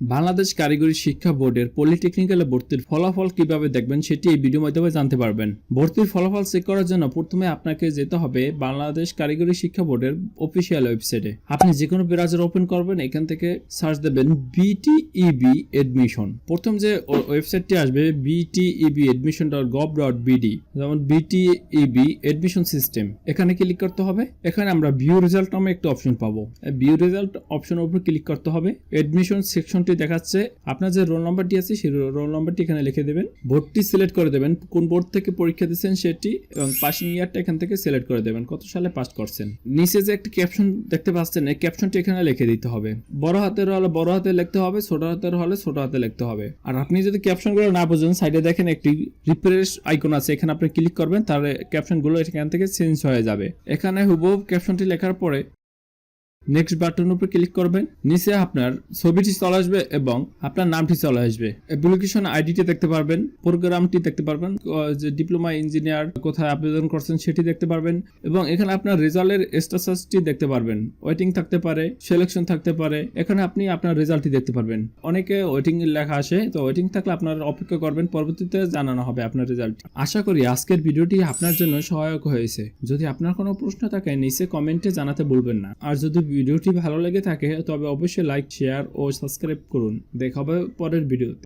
বাংলাদেশ কারিগরি শিক্ষা বোর্ডের পলিটেকনিক্যালে ভর্তির ফলাফল কীভাবে দেখবেন সেটি এই ভিডিও মাধ্যমে জানতে পারবেন। ভর্তির ফলাফল চেক করার জন্য প্রথমে আপনাকে যেতে হবে বাংলাদেশ কারিগরি শিক্ষা বোর্ডের অফিসিয়াল ওয়েবসাইটে। আপনি যে কোনো ব্রাউজার ওপেন করবেন, এখান থেকে সার্চ দেবেন বিটিইবি এডমিশন প্রথম যে ওয়েবসাইটটি আসবে BTEB admission dot gov dot BD যেমন বিটিইবি এডমিশন সিস্টেম এখানে ক্লিক করতে হবে। এখানে আমরা ভিউ রেজাল্ট নামে একটা অপশন পাবো। ভিউ রেজাল্ট অপশনের উপর ক্লিক করতে হবে। এডমিশন সেকশনটি দেখাচ্ছে। আপনার যে রোল নাম্বারটি আছে, সেই রোল নাম্বারটি এখানে লিখে দেবেন। বোর্ডটি সিলেক্ট করে দেবেন। কোন বোর্ড থেকে পরীক্ষা দিচ্ছেন সেটি এবং পাসিং ইয়ারটা এখান থেকে সিলেক্ট করে দেবেন। কত সালে পাস করছেন? নিচে যে একটি ক্যাপশন দেখতে পাচ্ছেন, এই ক্যাপশনটি এখানে লিখে দিতে হবে। বড় হাতের হলে বড় হাতে লিখতে হবে, ছোট হাতের হলে ছোট হাতে লিখতে হবে। আর আপনি যদি ক্যাপশনগুলো না বোঝেন সাইডে দেখেন একটি রিফ্রেশ আইকন আছে। এখানে আপনি ক্লিক করবেন, তাহলে ক্যাপশনগুলো এখান থেকে চেঞ্জ হয়ে যাবে। এখানে হুবহু ক্যাপশনটি লেখার পরে নেক্সট বাটনের উপর ক্লিক করবেন। নিচে আপনার ছবিটি চলে আসবে এবং আপনার নামটি চলে আসবে। অ্যাপ্লিকেশন আইডিটি দেখতে পারবেন প্রোগ্রামটি দেখতে পারবেন যে ডিপ্লোমা ইঞ্জিনিয়ার কোথায় আবেদন করছেন সেটি দেখতে পারবেন এবং এখানে আপনার রেজাল্টের স্ট্যাটাসটি দেখতে পারবেন। ওয়েটিং থাকতে পারে সিলেকশন থাকতে পারে, এখানে আপনি আপনার রেজাল্টটি দেখতে পারবেন। অনেকে ওয়েটিং লেখা আসে, তো ওয়েটিং থাকলে আপনার অপেক্ষা করবেন, পরবর্তীতে জানানো হবে আপনার রেজাল্ট আশা করি আজকের ভিডিওটি আপনার জন্য সহায়ক হয়েছে। যদি আপনার কোনো প্রশ্ন থাকে, নিচে কমেন্টে জানাতে ভুলবেন না। আর যদি ভিডিওটি ভালো লেগে থাকে, তবে অবশ্যই লাইক শেয়ার ও সাবস্ক্রাইব করুন। দেখা হবে পরের ভিডিওতে